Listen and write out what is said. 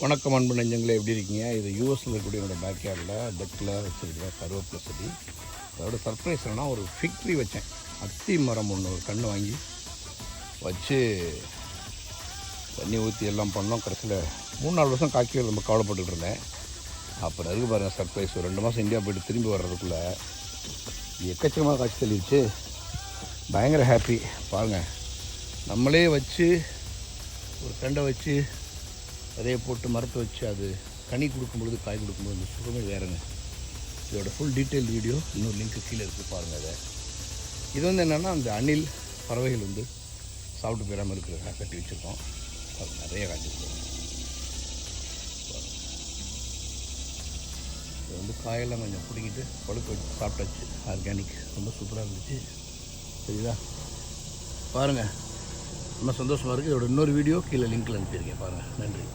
வணக்கம் அன்பு நெஞ்சங்களே எப்படி இருக்கீங்க? இது யூஎஸில் இருக்கக்கூடிய என்னோடய பேக்யார்டில் டெக்கில் வச்சுருக்கிற கருவேப்பிலை செடி. அதோட சர்ப்ரைஸ் என்னன்னா ஒரு ஃபிக் ட்ரீ வச்சேன். அத்தி மரம் ஒன்று ஒரு கன்று வாங்கி வச்சு தண்ணி ஊற்றி எல்லாம் பண்ணோம். கடைசியில் மூணு நாலு வருஷம் காக்கி ரொம்ப கவலைப்பட்டுட்டு இருந்தேன். அப்புறம் இருக்கு பாருங்கள் சர்ப்ரைஸ் ஒரு ரெண்டு மாதம் இந்தியா போயிட்டு திரும்பி வர்றதுக்குள்ளே எக்கச்சக்கமாக காய்ச்சி தெளிவிச்சு பயங்கர ஹாப்பி பாருங்கள் நம்மளே வச்சு ஒரு கண்டை வச்சு விதைய போட்டு மரத்தை வச்சு அது கனி கொடுக்கும்பொழுது காய் கொடுக்கும்பொழுது அந்த சுகமே வேறுங்க. இதோட ஃபுல் டீட்டெயில் வீடியோ இன்னொரு லிங்க்கு கீழே இருக்குது பாருங்கள் அதை. இது வந்து என்னென்னா அந்த அணில் பறவைகள் வந்து சாப்பிட்டு போயிடாமல் இருக்கிறதுக்காக கட்டி வச்சுருக்கோம். அது நிறைய காய்ச்சிருக்கோம் இது வந்து காயெல்லாம் கொஞ்சம் பிடிக்கிட்டு பழுக்க வச்சு சாப்பிட்டாச்சு. ஆர்கானிக் ரொம்ப சூப்பராக இருந்துச்சு. சரிதா? பாருங்கள் ரொம்ப சந்தோஷமாக இருக்குது இதோட இன்னொரு வீடியோ கீழே லிங்க்கில் அனுப்பியிருக்கேன். பாருங்கள் நன்றி.